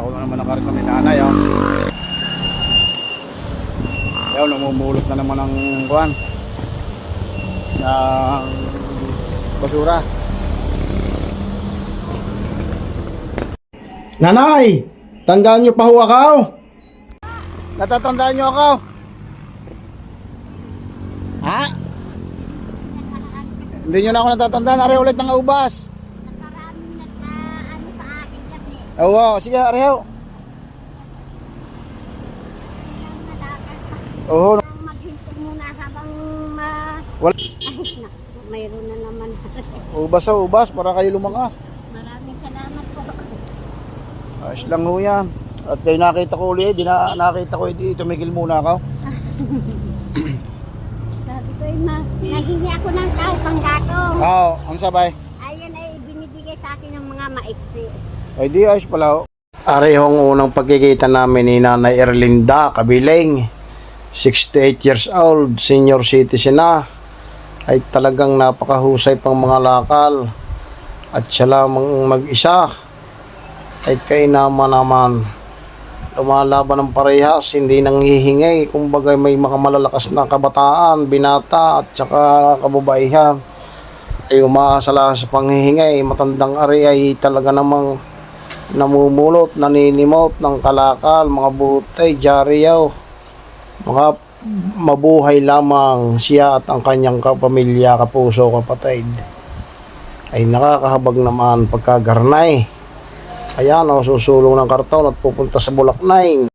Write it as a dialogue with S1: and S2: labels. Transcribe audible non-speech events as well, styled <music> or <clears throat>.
S1: nakita ko na naman nakarito ni nanay. Oh. Ayaw, namumulot na naman ng kuhan. Ng basura. Nanay! Tandaan niyo pa ho ako! Natatandaan niyo ako? Ha? Hindi niyo na ako natatandaan. Ari ulit ng ubas. Oo, sige,
S2: pa.
S1: Oo.
S2: Ang maghinto muna habang ma...
S1: Wala.
S2: Ay, naku, mayroon na naman. <laughs>
S1: Ubas sa ubas para kayo lumakas.
S2: Maraming salamat po.
S1: Ayos lang ho yan. At kayo nakita ko ulit, di na nakita ko, di tumigil muna ako. <clears throat>
S2: Sabi ko, eh, ma, naghingi ako ng tao pang gatong.
S1: Oo, ang sabay.
S2: Ayun ay binibigay sa akin ng mga maiksi.
S1: Ay di, ayos pala ho. Arehong unang pagkikita namin ni Nanay Erlinda Kabiling. 68 years old, senior citizen na. Ay talagang napakahusay pang mga lakal. At siya lamang mag-isa. Ay kay naman. Lumalaban ng parehas, hindi nang hihingay. Kumbaga may mga malalakas na kabataan, binata at saka kababaihan ay umaasa sa panghihingay. Matandang ari ay talaga namang namumulot, naninimot ng kalakal, mga butay, jariyaw, mga mabuhay lamang siya at ang kanyang kapamilya, kapuso, kapatid. Ay nakakahabag naman pagkagarnay. Ayan, o, susulong ng karton at pupunta sa Bulaknay.